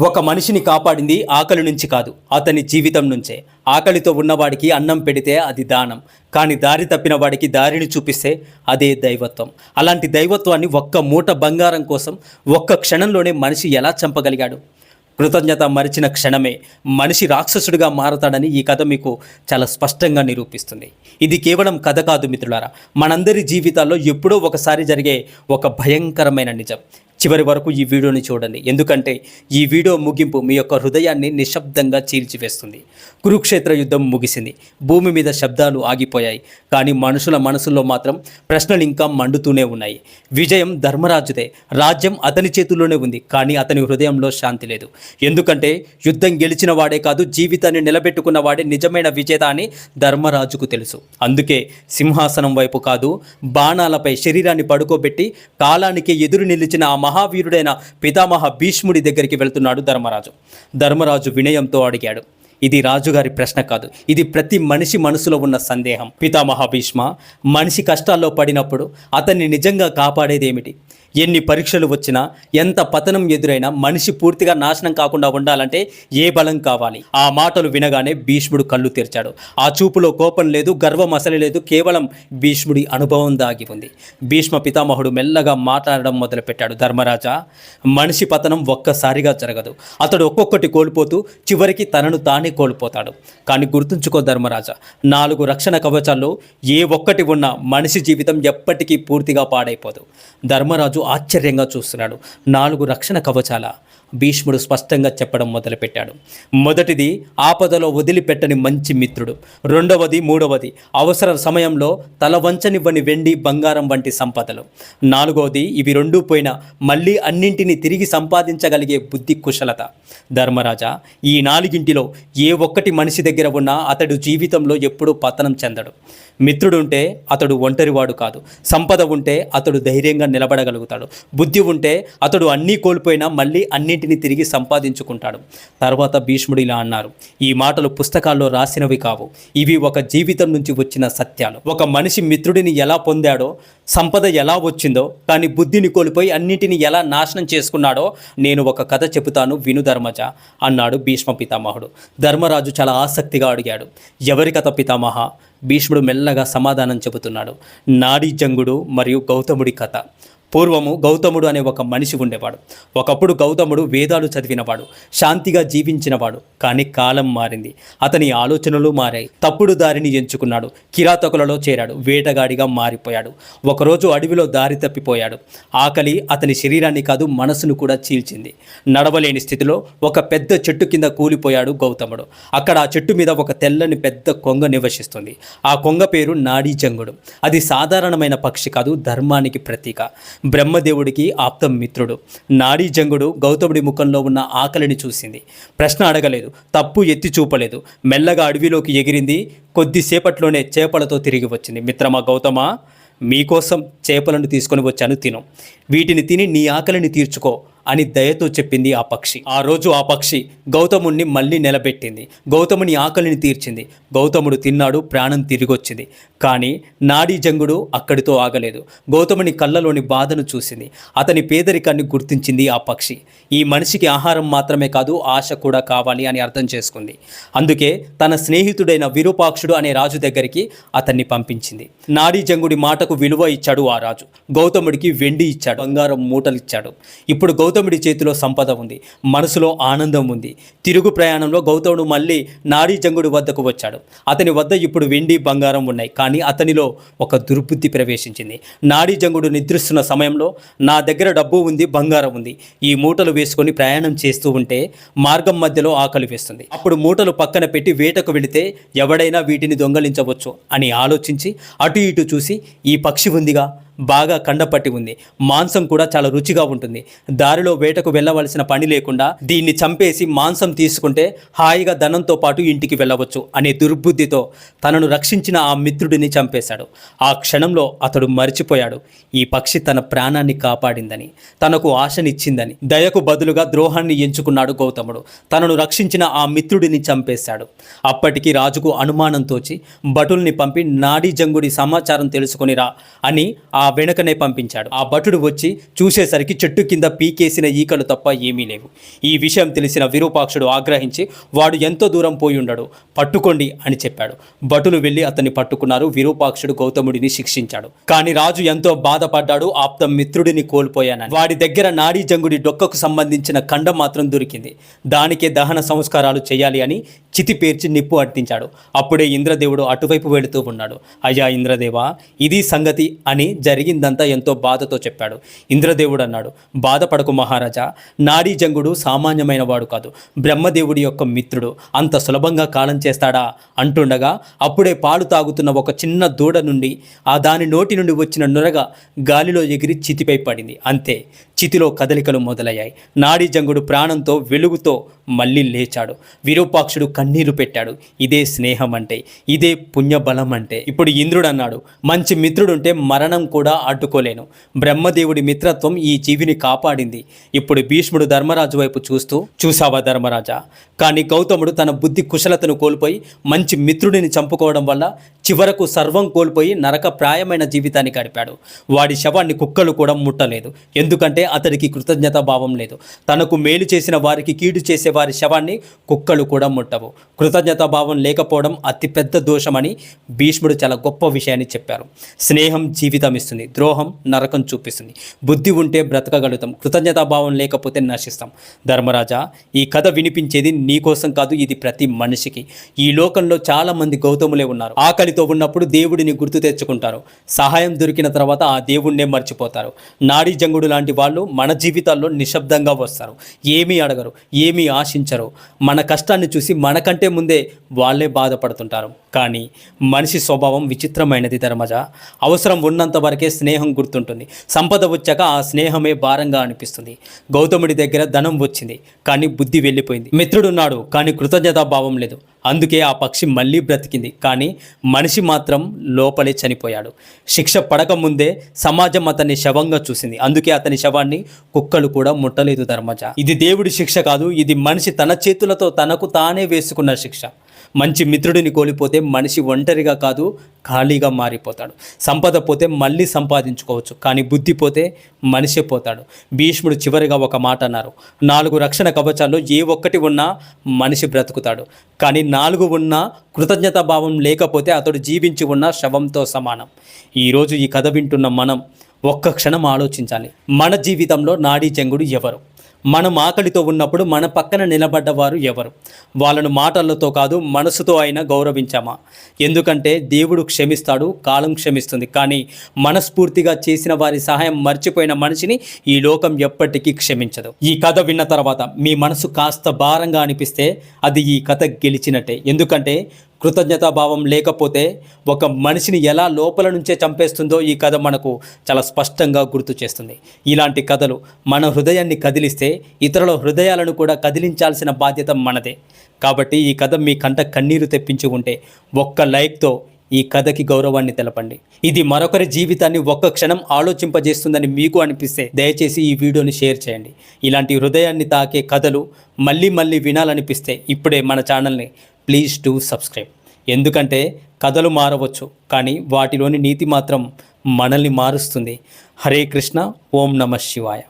ఒక మనిషిని కాపాడింది ఆకలి నుంచి కాదు అతని జీవితం నుంచే. ఆకలితో ఉన్నవాడికి అన్నం పెడితే అది దానం కానీ దారి తప్పిన వాడికి దారిని చూపిస్తే అదే దైవత్వం. అలాంటి దైవత్వాన్ని ఒక్క మూట బంగారం కోసం ఒక్క క్షణంలోనే మనిషి ఎలా చంపగలిగాడు? కృతజ్ఞత మరిచిన క్షణమే మనిషి రాక్షసుడిగా మారతాడని ఈ కథ మీకు చాలా స్పష్టంగా నిరూపిస్తుంది. ఇది కేవలం కథ కాదు మిత్రులారా. మనందరి జీవితాల్లో ఎప్పుడో ఒకసారి జరిగే ఒక భయంకరమైన నిజం. చివరి వరకు ఈ వీడియోని చూడండి. ఎందుకంటే ఈ వీడియో ముగింపు మీ యొక్క హృదయాన్ని నిశ్శబ్దంగా చీల్చివేస్తుంది. కురుక్షేత్ర యుద్ధం ముగిసింది. భూమి మీద శబ్దాలు ఆగిపోయాయి. కానీ మనుషుల మనసుల్లో మాత్రం ప్రశ్నలు ఇంకా మండుతూనే ఉన్నాయి. విజయం ధర్మరాజుదే. రాజ్యం అతని చేతుల్లోనే ఉంది. కానీ అతని హృదయంలో శాంతి లేదు. ఎందుకంటే యుద్ధం గెలిచిన వాడే కాదు జీవితాన్ని నిలబెట్టుకున్న వాడే నిజమైన విజేత అని ధర్మరాజుకు తెలుసు. అందుకే సింహాసనం వైపు కాదు బాణాలపై శరీరాన్ని పడుకోబెట్టి కాలానికి ఎదురు నిలిచిన ఆ మహా మహావీరుడైన పితామహ భీష్ముడి దగ్గరికి వెళ్తున్నాడు ధర్మరాజు. ధర్మరాజు వినయంతో అడిగాడు ఇది రాజుగారి ప్రశ్న కాదు ఇది ప్రతి మనిషి మనసులో ఉన్న సందేహం. పితామహ భీష్మ మనిషి కష్టాల్లో పడినప్పుడు అతన్ని నిజంగా కాపాడేది ఏమిటి ఎన్ని పరీక్షలు వచ్చినా ఎంత పతనం ఎదురైనా మనిషి పూర్తిగా నాశనం కాకుండా ఉండాలంటే ఏ బలం కావాలి? ఆ మాటలు వినగానే భీష్ముడు కళ్ళు తెరిచాడు. ఆ చూపులో కోపం లేదు గర్వం అసలు లేదు కేవలం భీష్ముడి అనుభవం దాగి ఉంది. భీష్మ పితామహుడు మెల్లగా మాట్లాడడం మొదలుపెట్టాడు. ధర్మరాజా మనిషి పతనం ఒక్కసారిగా జరగదు. అతడు ఒక్కొక్కటి కోల్పోతూ చివరికి తనను తానే కోల్పోతాడు. కానీ గుర్తుంచుకో ధర్మరాజా నాలుగు రక్షణ కవచాల్లో ఏ ఒక్కటి ఉన్నా మనిషి జీవితం ఎప్పటికీ పూర్తిగా పాడైపోదు. ధర్మరాజు ఆశ్చర్యంగా చూస్తున్నాడు. నాలుగు రక్షణ కవచాల. భీష్ముడు స్పష్టంగా చెప్పడం మొదలుపెట్టాడు. మొదటిది ఆపదలో వదిలిపెట్టని మంచి మిత్రుడు. రెండవది మూడవది అవసర సమయంలో తల వంచనివ్వని వెండి బంగారం వంటి సంపదలు. నాలుగవది ఇవి రెండూ పోయినా మళ్ళీ అన్నింటినీ తిరిగి సంపాదించగలిగే బుద్ధి కుశలత. ధర్మరాజా ఈ నాలుగింటిలో ఏ ఒక్కటి మనిషి దగ్గర ఉన్నా అతడు జీవితంలో ఎప్పుడూ పతనం చెందడు. మిత్రుడు ఉంటే అతడు ఒంటరివాడు కాదు. సంపద ఉంటే అతడు ధైర్యంగా నిలబడగలుగుతాడు. బుద్ధి ఉంటే అతడు అన్నీ కోల్పోయినా మళ్ళీ అన్నింటినీ తిరిగి సంపాదించుకుంటాడు. తర్వాత భీష్ముడు ఇలా అన్నారు ఈ మాటలు పుస్తకాల్లో రాసినవి కావు. ఇవి ఒక జీవితం నుంచి వచ్చిన సత్యాలు. ఒక మనిషి మిత్రుడిని ఎలా పొందాడో సంపద ఎలా వచ్చిందో కానీ బుద్ధిని కోల్పోయి అన్నింటిని ఎలా నాశనం చేసుకున్నాడో నేను ఒక కథ చెబుతాను విను ధర్మజ అన్నాడు భీష్మ పితామహుడు. ధర్మరాజు చాలా ఆసక్తిగా అడిగాడు ఎవరి కథ పితామహ? భీష్ముడు మెల్లగా సమాధానం చెబుతున్నాడు. నాడీ జంగుడు మరియు గౌతముడి కథ. పూర్వము గౌతముడు అనే ఒక మనిషి ఉండేవాడు. ఒకప్పుడు గౌతముడు వేదాలు చదివినవాడు శాంతిగా జీవించినవాడు కానీ కాలం మారింది. అతని ఆలోచనలు మారాయి. తప్పుడు దారిని ఎంచుకున్నాడు. కిరాతకులలో చేరాడు. వేటగాడిగా మారిపోయాడు. ఒకరోజు అడవిలో దారి తప్పిపోయాడు. ఆకలి అతని శరీరాన్ని కాదు మనసును కూడా చీల్చింది. నడవలేని స్థితిలో ఒక పెద్ద చెట్టు కింద కూలిపోయాడు గౌతముడు. అక్కడ ఆ చెట్టు మీద ఒక తెల్లని పెద్ద కొంగ నివసిస్తుంది. ఆ కొంగ పేరు నాడీ జంగుడు అది సాధారణమైన పక్షి కాదు ధర్మానికి ప్రతీక. బ్రహ్మదేవుడికి ఆప్తం మిత్రుడు. నాడీ జంగుడు గౌతముడి ముఖంలో ఉన్న ఆకలిని చూసింది. ప్రశ్న అడగలేదు. తప్పు ఎత్తి చూపలేదు. మెల్లగా అడవిలోకి ఎగిరింది. కొద్దిసేపట్లోనే చేపలతో తిరిగి వచ్చింది. మిత్రమా గౌతమ మీకోసం చేపలను తీసుకొని వచ్చాను తిను. వీటిని తిని నీ ఆకలిని తీర్చుకో. అని దయతో చెప్పింది ఆ పక్షి. ఆ రోజు ఆ పక్షి గౌతముణ్ణి మళ్ళీ నిలబెట్టింది. గౌతముని ఆకలిని తీర్చింది. గౌతముడు తిన్నాడు ప్రాణం తిరిగొచ్చింది. కానీ నాడీ జంగుడు అక్కడితో ఆగలేదు. గౌతముని కళ్ళలోని బాధను చూసింది. అతని పేదరికాన్ని గుర్తించింది ఆ పక్షి. ఈ మనిషికి ఆహారం మాత్రమే కాదు ఆశ కూడా కావాలి అని అర్థం చేసుకుంది. అందుకే తన స్నేహితుడైన విరూపాక్షుడు అనే రాజు దగ్గరికి అతన్ని పంపించింది. నాడీ జంగుడి మాటకు విలువ ఇచ్చాడు ఆ రాజు. గౌతముడికి వెండి ఇచ్చాడు. బంగారం మూటలు ఇచ్చాడు ఇప్పుడు గౌతముడి చేతిలో సంపద ఉంది మనసులో ఆనందం ఉంది. తిరుగు ప్రయాణంలో గౌతముడు మళ్ళీ నాడీ జంగుడి వద్దకు వచ్చాడు. అతని వద్ద ఇప్పుడు వెండి బంగారం ఉన్నాయి. కానీ అతనిలో ఒక దుర్బుద్ధి ప్రవేశించింది. నాడీ జంగుడు నిద్రిస్తున్న సమయంలో నా దగ్గర డబ్బు ఉంది బంగారం ఉంది. ఈ మూటలు వేసుకొని ప్రయాణం చేస్తూ ఉంటే మార్గం మధ్యలో ఆకలి వేస్తుంది. అప్పుడు మూటలు పక్కన పెట్టి వేటకు వెళితే ఎవడైనా వీటిని దొంగలించవచ్చు అని ఆలోచించి అటు ఇటు చూసి ఈ పక్షి ఉందిగా బాగా కండపట్టి ఉంది. మాంసం కూడా చాలా రుచిగా ఉంటుంది. దారిలో వేటకు వెళ్ళవలసిన పని లేకుండా దీన్ని చంపేసి మాంసం తీసుకుంటే హాయిగా ధనంతో పాటు ఇంటికి వెళ్ళవచ్చు అనే దుర్బుద్ధితో తనను రక్షించిన ఆ మిత్రుడిని చంపేశాడు. ఆ క్షణంలో అతడు మర్చిపోయాడు. ఈ పక్షి తన ప్రాణాన్ని కాపాడిందని తనకు ఆశనిచ్చిందని దయకు బదులుగా ద్రోహాన్ని ఎంచుకున్నాడు గౌతముడు. తనను రక్షించిన ఆ మిత్రుడిని చంపేశాడు. అప్పటికి రాజుకు అనుమానం తోచి భటుల్ని పంపి నాడీ జంగుడి సమాచారం తెలుసుకొనిరా అని ఆ ఆ వెనుకనే పంపించాడు. ఆ భటుడు వచ్చి చూసేసరికి చెట్టు కింద పీకేసిన ఈకలు తప్ప ఏమీ లేవు. ఈ విషయం తెలిసిన విరూపాక్షుడు ఆగ్రహించి వాడు ఎంతో దూరం పోయి ఉండడు పట్టుకోండి అని చెప్పాడు. భటులు వెళ్ళి అతన్ని పట్టుకున్నారు. విరూపాక్షుడు గౌతముడిని శిక్షించాడు. కానీ రాజు ఎంతో బాధపడ్డాడు ఆప్త మిత్రుడిని కోల్పోయానని. వాడి దగ్గర నాడీ జంగుడి డొక్కకు సంబంధించిన ఖండం మాత్రం దొరికింది. దానికే దహన సంస్కారాలు చేయాలి అని చితి పేర్చి నిప్పు అంటించాడు అప్పుడే ఇంద్రదేవుడు అటువైపు వెళుతూ ఉన్నాడు. అయ్యా ఇంద్రదేవా ఇది సంగతి అని జరిగిందంతా ఎంతో బాధతో చెప్పాడు. ఇంద్రదేవుడు అన్నాడు బాధపడకు మహారాజా నాడీ జంగుడు సామాన్యమైన వాడు కాదు బ్రహ్మదేవుడి యొక్క మిత్రుడు అంత సులభంగా కాలం చేస్తాడా? అంటుండగా అప్పుడే పాలు తాగుతున్న ఒక చిన్న దూడ నుండి ఆ దాని నోటి నుండి వచ్చిన నురగ గాలిలో ఎగిరి చితిపై పడింది. అంతే చితిలో కదలికలు మొదలయ్యాయి. నాడి జంగుడు ప్రాణంతో వెలుగుతో మళ్ళీ లేచాడు. విరూపాక్షుడు కన్నీరు పెట్టాడు. ఇదే స్నేహం అంటే ఇదే పుణ్యబలం అంటే ఇప్పుడు ఇంద్రుడు అన్నాడు మంచి మిత్రుడుంటే మరణం కూడా అడ్డుకోలేను. బ్రహ్మదేవుడి మిత్రత్వం ఈ జీవిని కాపాడింది. ఇప్పుడు భీష్ముడు ధర్మరాజు వైపు చూస్తూ చూసావా ధర్మరాజా? కానీ గౌతముడు తన బుద్ధి కుశలతను కోల్పోయి మంచి మిత్రుడిని చంపుకోవడం వల్ల చివరకు సర్వం కోల్పోయి నరక ప్రాయమైన జీవితాన్ని గడిపాడు. వాడి శవాన్ని కుక్కలు కూడా ముట్టలేదు. ఎందుకంటే అతడికి కృతజ్ఞతా భావం లేదు. తనకు మేలు చేసిన వారికి కీడు చేసే వారి శవాన్ని కుక్కలు కూడా ముట్టవు. కృతజ్ఞతా భావం లేకపోవడం అతిపెద్ద దోషమని భీష్ముడు చాలా గొప్ప విషయాన్ని చెప్పారు. స్నేహం జీవితం ఇస్తుంది. ద్రోహం నరకం చూపిస్తుంది. బుద్ధి ఉంటే బ్రతకగలుగుతాం. కృతజ్ఞతా భావం లేకపోతే నశిస్తాం. ధర్మరాజా ఈ కథ వినిపించేది నీకోసం కాదు ఇది ప్రతి మనిషికి. ఈ లోకంలో చాలా మంది గౌతములే ఉన్నారు. ఆకలితో ఉన్నప్పుడు దేవుడిని గుర్తు తెచ్చుకుంటారు. సహాయం దొరికిన తర్వాత ఆ దేవుణ్ణే మర్చిపోతారు. నాడీ జంగుడు లాంటి వాళ్ళు మన జీవితాల్లో నిశ్శబ్దంగా వస్తారు. ఏమీ అడగరు ఏమీ ఆశించరు. మన కష్టాన్ని చూసి మనకంటే ముందే వాళ్ళే బాధపడుతుంటారు. కానీ మనిషి స్వభావం విచిత్రమైనది ధర్మజ. అవసరం ఉన్నంత వరకే స్నేహం గుర్తుంటుంది. సంపద వచ్చాక ఆ స్నేహమే భారంగా అనిపిస్తుంది. గౌతముడి దగ్గర ధనం వచ్చింది కానీ బుద్ధి వెళ్ళిపోయింది. మిత్రుడున్నాడు కానీ కృతజ్ఞతా భావం లేదు. అందుకే ఆ పక్షి మళ్ళీ బ్రతికింది కానీ మనిషి మాత్రం లోపలే చనిపోయాడు. శిక్ష పడక ముందే సమాజం అతన్ని శవంగా చూసింది. అందుకే అతని శవాన్ని కుక్కలు కూడా ముట్టలేదు ధర్మజ. ఇది దేవుడి శిక్ష కాదు ఇది మనిషి తన చేతులతో తనకు తానే వేసుకున్న శిక్ష. మంచి మిత్రుడిని కోల్పోతే మనిషి ఒంటరిగా కాదు ఖాళీగా మారిపోతాడు. సంపద పోతే మళ్ళీ సంపాదించుకోవచ్చు కానీ బుద్ధి పోతే మనిషి పోతాడు. భీష్ముడు చివరిగా ఒక మాట అన్నారు. నాలుగు రక్షణ కవచాల్లో ఏ ఒక్కటి ఉన్నా మనిషి బ్రతుకుతాడు. కానీ నాలుగు ఉన్నా కృతజ్ఞతా భావం లేకపోతే అతడు జీవించి ఉన్న శవంతో సమానం. ఈరోజు ఈ కథ వింటున్న మనం ఒక్క క్షణం ఆలోచించాలి. మన జీవితంలో నాడీ చెంగుడు ఎవరు? మనం ఆకలితో ఉన్నప్పుడు మన పక్కన నిలబడ్డవారు ఎవరు? వాళ్ళను మాటలతో కాదు మనసుతో అయినా గౌరవించామా? ఎందుకంటే దేవుడు క్షమిస్తాడు కాలం క్షమిస్తుంది. కానీ మనస్ఫూర్తిగా చేసిన వారి సహాయం మర్చిపోయిన మనిషిని ఈ లోకం ఎప్పటికీ క్షమించదు. ఈ కథ విన్న తర్వాత మీ మనసు కాస్త భారంగా అనిపిస్తే అది ఈ కథ గెలిచినట్టే. ఎందుకంటే కృతజ్ఞతాభావం లేకపోతే ఒక మనిషిని ఎలా లోపల నుంచే చంపేస్తుందో ఈ కథ మనకు చాలా స్పష్టంగా గుర్తు చేస్తుంది. ఇలాంటి కథలు మన హృదయాన్ని కదిలిస్తే ఇతరుల హృదయాలను కూడా కదిలించాల్సిన బాధ్యత మనదే. కాబట్టి ఈ కథ మీ కంట కన్నీరు తెప్పించి ఉంటే ఒక్క లైక్తో ఈ కథకి గౌరవాన్ని తెలపండి. ఇది మరొకరి జీవితాన్ని ఒక్క క్షణం ఆలోచింపజేస్తుందని మీకు అనిపిస్తే దయచేసి ఈ వీడియోని షేర్ చేయండి. ఇలాంటి హృదయాన్ని తాకే కథలు మళ్ళీ మళ్ళీ వినాలనిపిస్తే ఇప్పుడే మన ఛానల్ని ప్లీజ్ టు సబ్స్క్రైబ్. ఎందుకంటే కథలు మారవచ్చు కానీ వాటిలోని నీతి మాత్రం మనల్ని మారుస్తుంది. హరే కృష్ణ ఓం నమ శివాయ.